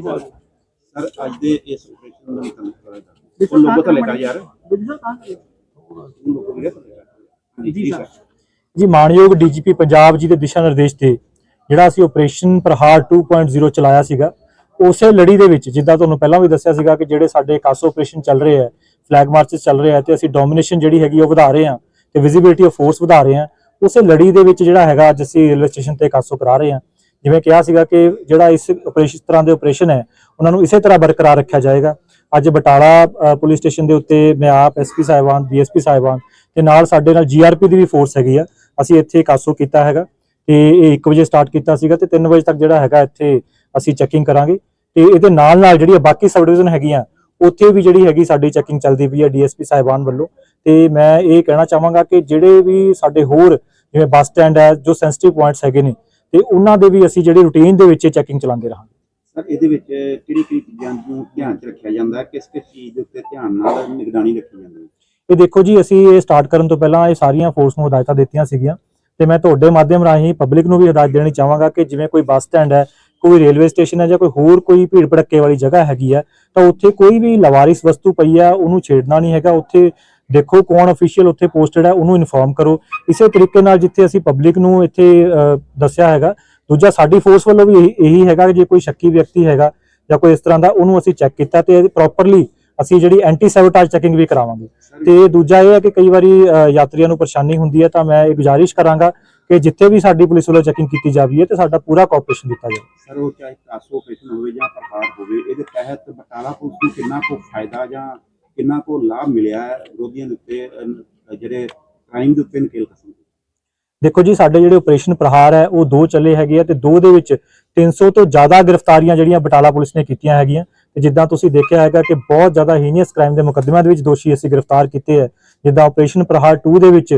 Sir ਅੱਜ ਦੇ ਇਸ ਆਪਰੇਸ਼ਨ ਉਹ ਲੋਗੋ ਤਾਂ ਯਾਰ ਜੀ ਸਰ ਜੀ ਮਾਨਯੋਗ ਡੀਜੀਪੀ ਪੰਜਾਬ ਜੀ ਦੇ ਦਿਸ਼ਾ ਨਿਰਦੇਸ਼ ਤੇ ਜਿਹੜਾ ਅਸੀਂ ਆਪਰੇਸ਼ਨ ਪ੍ਰਹਾਰ 2.0 ਚਲਾਇਆ ਸੀਗਾ ਉਸੇ ਲੜੀ ਦੇ ਵਿੱਚ ਜਿੱਦਾਂ ਤੁਹਾਨੂੰ ਪਹਿਲਾਂ ਵੀ ਦੱਸਿਆ ਸੀਗਾ ਕਿ ਜਿਹੜੇ ਸਾਡੇ ਕਾਸੋ ਆਪਰੇਸ਼ਨ ਚੱਲ ਰਹੇ ਆ ਫਲੈਗ ਮਾਰਚਸ ਚੱਲ ਰਹੇ ਆ ਤੇ ਅਸੀਂ ਡੋਮੀਨੇਸ਼ਨ ਜਿਹੜੀ ਹੈਗੀ ਉਹ ਵਧਾ ਰਹੇ ਆ ਤੇ ਵਿਜ਼ਿਬਿਲਿਟੀ ਆਫ ਫੋਰਸ ਵਧਾ ਰਹੇ ਆ ਉਸੇ ਲੜੀ ਦੇ ਵਿੱਚ ਜਿਹੜਾ ਹੈਗਾ ਅੱਜ ਅਸੀਂ ਰੇਲਵੇ ਸਟੇਸ਼ਨ ਤੇ ਕਾਸੋ ਕਰਾ ਰਹੇ ਆ। ਜਿਵੇਂ ਕਿਹਾ ਸੀਗਾ ਕਿ ਜਿਹੜਾ ਇਸ ਆਪਰੇਸ਼ਨ ਤਰ੍ਹਾਂ ਦੇ ਆਪਰੇਸ਼ਨ ਹੈ, ਉਹਨਾਂ ਨੂੰ ਇਸੇ ਤਰ੍ਹਾਂ ਬਰਕਰਾਰ ਰੱਖਿਆ ਜਾਏਗਾ। ਅੱਜ ਬਟਾਲਾ ਪੁਲਿਸ ਸਟੇਸ਼ਨ ਦੇ ਉੱਤੇ ਮੈਂ ਆਪ ਐਸਪੀ ਸਾਹਿਬਾਨ ਡੀਐਸਪੀ ਸਾਹਿਬਾਨ ਤੇ ਨਾਲ ਸਾਡੇ ਨਾਲ ਜੀਆਰਪੀ ਦੀ ਵੀ ਫੋਰਸ ਹੈਗੀ ਆ। ਅਸੀਂ ਇੱਥੇ ਕਾਸੋ ਕੀਤਾ ਹੈਗਾ ਤੇ ਇਹ 1 ਵਜੇ ਸਟਾਰਟ ਕੀਤਾ ਸੀਗਾ ਤੇ 3 ਵਜੇ ਤੱਕ ਜਿਹੜਾ ਹੈਗਾ ਇੱਥੇ ਅਸੀਂ ਚੈਕਿੰਗ ਕਰਾਂਗੇ ਤੇ ਇਹਦੇ ਨਾਲ ਨਾਲ ਜਿਹੜੀਆਂ ਬਾਕੀ ਸਬ ਡਿਵੀਜ਼ਨ ਹੈਗੀਆਂ, ਉੱਥੇ ਵੀ ਜਿਹੜੀ ਹੈਗੀ ਸਾਡੀ ਚੈਕਿੰਗ ਚੱਲਦੀ ਪਈ ਹੈ ਡੀਐਸਪੀ ਸਾਹਿਬਾਨ ਵੱਲੋਂ। ਤੇ ਮੈਂ ਇਹ ਕਹਿਣਾ ਚਾਹਾਂਗਾ ਕਿ ਜਿਹੜੇ ਵੀ ਸਾਡੇ ਹੋਰ ਜਿਵੇਂ ਬੱਸ ਸਟੈਂਡ ਹੈ, ਜੋ ਸੈਂਸਿਟਿਵ ਪੁਆਇੰਟਸ ਹੈਗੇ ਨੇ ਤੇ ਉਹਨਾਂ ਦੇ ਵੀ ਅਸੀਂ ਜਿਹੜੀ ਰੂਟੀਨ ਦੇ ਵਿੱਚ ਚੈਕਿੰਗ ਚਲਾਉਂਦੇ ਰਹਾਂਗੇ। ਸਰ ਇਹਦੇ ਵਿੱਚ ਕਿਹੜੀ ਕਿਹੜੀ ਚੀਜ਼ਾਂ ਨੂੰ ਧਿਆਨ ਚ ਰੱਖਿਆ ਜਾਂਦਾ? ਕਿਸ ਕਿਸ ਚੀਜ਼ ਦੇ ਉੱਤੇ ਧਿਆਨ ਨਾਲ ਨਿਗਰਾਨੀ ਰੱਖੀ ਜਾਂਦੀ ਹੈ? ਇਹ ਦੇਖੋ ਜੀ ਅਸੀਂ ਇਹ ਸਟਾਰਟ ਕਰਨ ਤੋਂ ਪਹਿਲਾਂ ਇਹ ਸਾਰੀਆਂ ਫੋਰਸ ਨੂੰ ਹਦਾਇਤਾਂ ਦਿੱਤੀਆਂ ਸੀਗੀਆਂ ਤੇ ਮੈਂ ਤੁਹਾਡੇ ਮਾਧਿਅਮ ਰਾਹੀਂ ਪਬਲਿਕ ਨੂੰ ਵੀ ਹਦਾਇਤ ਦੇਣੀ ਚਾਹਾਂਗਾ ਕਿ ਜਿਵੇਂ ਕੋਈ ਬੱਸ ਸਟੈਂਡ ਹੈ ਕੋਈ ਰੇਲਵੇ ਸਟੇਸ਼ਨ ਹੈ ਜਾਂ ਕੋਈ ਹੋਰ ਕੋਈ ਭੀੜ ਭੜੱਕੇ ਵਾਲੀ ਜਗ੍ਹਾ ਹੈਗੀ ਹੈ ਤਾਂ ਉੱਥੇ ਕੋਈ ਵੀ ਲਵਾਰਿਸ ਵਸਤੂ ਪਈ ਹੈ ਉਹਨੂੰ ਛੇੜਨਾ ਨਹੀਂ ਹੈਗਾ। ਉੱਥੇ ਦੇਖੋ ਕੌਣ ਅਫੀਸ਼ੀਅਲ ਉੱਥੇ ਪੋਸਟਡ ਹੈ, ਉਹਨੂੰ ਇਨਫੋਰਮ ਕਰੋ। ਇਸੇ ਤਰੀਕੇ ਨਾਲ ਜਿੱਥੇ ਅਸੀਂ ਪਬਲਿਕ ਨੂੰ ਇੱਥੇ ਦੱਸਿਆ ਹੈਗਾ, ਦੂਜਾ ਸਾਡੀ ਫੋਰਸ ਵੱਲੋਂ ਵੀ ਇਹੀ- ਹੈਗਾ ਜੇ ਕੋਈ ਸ਼ੱਕੀ ਵਿਅਕਤੀ ਹੈਗਾ ਜਾਂ ਕੋਈ ਇਸ ਤਰ੍ਹਾਂ ਦਾ, ਉਹਨੂੰ ਅਸੀਂ ਚੈੱਕ ਕੀਤਾ ਤੇ ਪ੍ਰੋਪਰਲੀ ਅਸੀਂ ਜਿਹੜੀ ਐਂਟੀ ਸੈਬੋਟੇਜ ਚੈਕਿੰਗ ਵੀ ਕਰਾਵਾਂਗੇ। ਤੇ ਦੂਜਾ ਇਹ ਹੈ ਕਿ ਕਈ ਵਾਰੀ ਯਾਤਰੀਆਂ ਨੂੰ ਪਰੇਸ਼ਾਨੀ ਹੁੰਦੀ ਹੈ ਤਾਂ ਮੈਂ ਇਹ ਗੁਜ਼ਾਰਿਸ਼ ਕਰਾਂਗਾ ਕਿ ਜਿੱਥੇ ਵੀ ਸਾਡੀ ਪੁਲਿਸ ਵੱਲੋਂ ਚੈਕਿੰਗ ਕੀਤੀ ਜਾਵੀ ਹੈ ਤੇ ਸਾਡਾ ਪੂਰਾ ਕੋਆਪਰੇਸ਼ਨ ਦਿੱਤਾ ਜਾਵੇ। ਸਰ, ਉਹ ਚਾਹੇ ਕਾਸੋ ਹੋਵੇ ਜਾਂ ਪ੍ਰਹਾਰ ਹੋਵੇ, ਇਹਦੇ ਤਹਿਤ ਬਟਾਲਾ ਪੁਲਿਸ ਨੂੰ ਕਿੰਨਾ ਕੋ ਫਾਇਦਾ ਜਾਂ ਕਿੰਨਾ ਕੋ ਲਾਭ ਮਿਲਿਆ ਹੈ ਵਿਰੋਧੀਆਂ ਦੇ ਉੱਤੇ ਅਹ, ਜਿਹੜੇ ਕ੍ਰਾਈਮ ਦੇ ਉੱਤੇ ਨਕੇਲ ਕਸਮ ਦੇਖੋ ਜੀ ਸਾਡੇ ਜਿਹੜੇ ਆਪਰੇਸ਼ਨ ਪ੍ਰਹਾਰ ਹੈ ਉਹ ਦੋ ਚੱਲੇ ਹੈਗੇ ਆ ਤੇ ਦੋ ਦੇ ਵਿੱਚ 300 ਤੋਂ ਜ਼ਿਆਦਾ ਗ੍ਰਿਫਤਾਰੀਆਂ ਜਿਹੜੀਆਂ ਬਟਾਲਾ ਪੁਲਿਸ ਨੇ ਕੀਤੀਆਂ ਹੈਗੀਆਂ। ਤੇ ਜਿੱਦਾਂ ਤੁਸੀਂ ਦੇਖਿਆ ਹੈਗਾ ਕਿ ਬਹੁਤ ਜ਼ਿਆਦਾ ਹੀਨੀਅਸ ਕ੍ਰਾਈਮ ਦੇ ਮੁਕੱਦਮਿਆਂ ਦੇ ਵਿੱਚ ਦੋਸ਼ੀ ਅਸੀਂ ਗ੍ਰਿਫਤਾਰ ਕੀਤੇ ਹੈ। ਜਿੱਦਾਂ ਆਪਰੇਸ਼ਨ ਪ੍ਰਹਾਰ 2 ਦੇ ਵਿੱਚ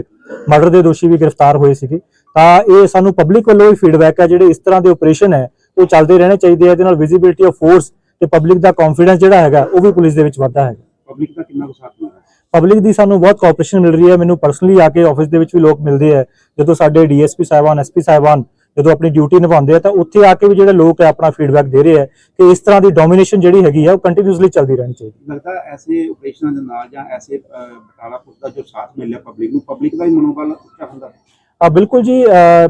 ਮਰਡਰ ਦੇ ਦੋਸ਼ੀ ਵੀ ਗ੍ਰਿਫਤਾਰ ਹੋਏ ਸੀਗੇ। ਤਾਂ ਇਹ ਸਾਨੂੰ ਪਬਲਿਕ ਵੱਲੋਂ ਵੀ ਫੀਡਬੈਕ ਹੈ ਜਿਹੜੇ ਇਸ ਤਰ੍ਹਾਂ ਦੇ ਆਪਰੇਸ਼ਨ ਹੈ ਉਹ ਚੱਲਦੇ ਰਹਿਣੇ ਚਾਹੀਦੇ ਆ। ਇਹਦੇ ਨਾਲ ਵਿਜ਼ਿਬਿਲਿਟੀ ਆਫ ਫੋਰਸ ਤੇ ਪਬਲਿਕ ਦਾ ਕੌਨਫੀਡੈਂਸ ਜਿਹੜਾ ਹੈਗਾ ਉਹ ਵੀ ਪੁਲਿਸ ਦੇ ਵਿੱਚ ਵੱਧਦਾ ਹੈਗਾ। ਪਬਲਿਕ ਦਾ ਕਿੰਨਾ ਕੁ ਸਾਥ ਮਿਲ ਰਿਹਾ? ਹੈ ਪਬਲਿਕ ਦੀ ਸਾਨੂੰ ਬਹੁਤ ਕੋਆਪਰੇਸ਼ਨ ਮਿਲ ਰਹੀ ਹੈ। ਮੈਨੂੰ ਪਰਸਨਲੀ ਆ ਕੇ ਆਫਿਸ ਦੇ ਵਿੱਚ ਵੀ ਲੋਕ ਮਿਲਦੇ ਆ ਜਦੋਂ ਸਾਡੇ ਡੀਐਸਪੀ ਸਾਹਿਬਾਨ ਐਸਪੀ ਸਾਹਿਬਾਨ ਜਦੋਂ ਆਪਣੀ ਡਿਊਟੀ ਨਿਭਾਉਂਦੇ ਆ ਤਾਂ ਉੱਥੇ ਆ ਕੇ ਵੀ ਜਿਹੜੇ ਲੋਕ ਹੈ ਆਪਣਾ ਫੀਡਬੈਕ ਦੇ ਰਹੇ ਆ ਕਿ ਇਸ ਤਰ੍ਹਾਂ ਦੀ ਡੋਮੀਨੇਸ਼ਨ ਜਿਹੜੀ ਹੈਗੀ ਆ ਉਹ ਕੰਟੀਨਿਊਸਲੀ ਚੱਲਦੀ ਰਹਿਣੀ ਚਾਹੀਦੀ ਲੱਗਦਾ ਐਸੇ ਆਪਰੇਸ਼ਨਾਂ ਦੇ ਨਾਲ ਜਾਂ ਐਸੇ ਬਟਾਲਾ ਪੁਲਿਸ ਦਾ ਜੋ ਸਾਥ ਮਿਲਿਆ ਪਬਲਿਕ ਨੂੰ ਪਬਲਿਕ ਦਾ ਹੀ ਮਨੋਬਲ ਉੱਚਾ ਹੁੰਦਾ ਆ ਬਿਲਕੁਲ ਜੀ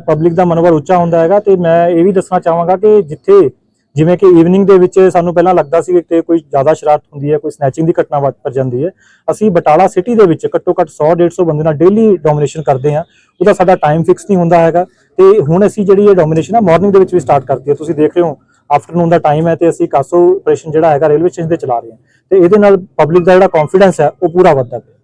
ਪਬਲਿਕ ਦਾ ਮਨੋਬਲ ਉੱਚਾ ਹੁੰਦਾ ਹੈਗਾ ਤੇ ਮੈਂ ਇਹ ਵੀ ਦੱਸਣਾ ਚਾਹਾਂਗਾ ਕਿ ਜਿੱਥੇ ਜਿਵੇਂ ਕਿ ਈਵਨਿੰਗ ਦੇ ਵਿੱਚ ਸਾਨੂੰ ਪਹਿਲਾਂ ਲੱਗਦਾ ਸੀ ਕਿ ਕੋਈ ਜ਼ਿਆਦਾ ਸ਼ਰਾਰਤ ਹੁੰਦੀ ਹੈ, ਕੋਈ ਸਨੈਚਿੰਗ ਦੀ ਘਟਨਾ ਵਾਪਰ ਜਾਂਦੀ ਹੈ। ਅਸੀਂ ਬਟਾਲਾ ਸਿਟੀ ਦੇ ਵਿੱਚ ਘੱਟੋ ਘੱਟ 100 150 ਬੰਦੇ ਨਾਲ ਡੇਲੀ ਡੋਮੀਨੇਸ਼ਨ ਕਰਦੇ ਹਾਂ। ਉਹਦਾ ਸਾਡਾ ਟਾਈਮ ਫਿਕਸ ਨਹੀਂ ਹੁੰਦਾ ਹੈਗਾ। ਤੇ ਹੁਣ ਅਸੀਂ ਜਿਹੜੀ ਇਹ ਡੋਮੀਨੇਸ਼ਨ ਆ ਮਾਰਨਿੰਗ ਦੇ ਵਿੱਚ ਵੀ ਸਟਾਰਟ ਕਰਤੀ ਹੈ। ਤੁਸੀਂ ਦੇਖ ਰਹੇ ਹੋ ਆਫਟਰਨੂਨ ਦਾ ਟਾਈਮ ਹੈ ਤੇ ਅਸੀਂ ਕਾਸੋ ਆਪਰੇਸ਼ਨ ਜਿਹੜਾ ਹੈਗਾ ਰੇਲਵੇ ਸਟੇਸ਼ਨ ਤੇ ਚਲਾ ਰਹੇ ਹਾਂ। ਤੇ ਇਹਦੇ ਨਾਲ ਪਬਲਿਕ ਦਾ ਜਿਹੜਾ ਕੌਨਫੀਡੈਂਸ ਹੈ, ਉਹ ਪੂਰਾ ਵੱਧਦਾ ਪਿਆ।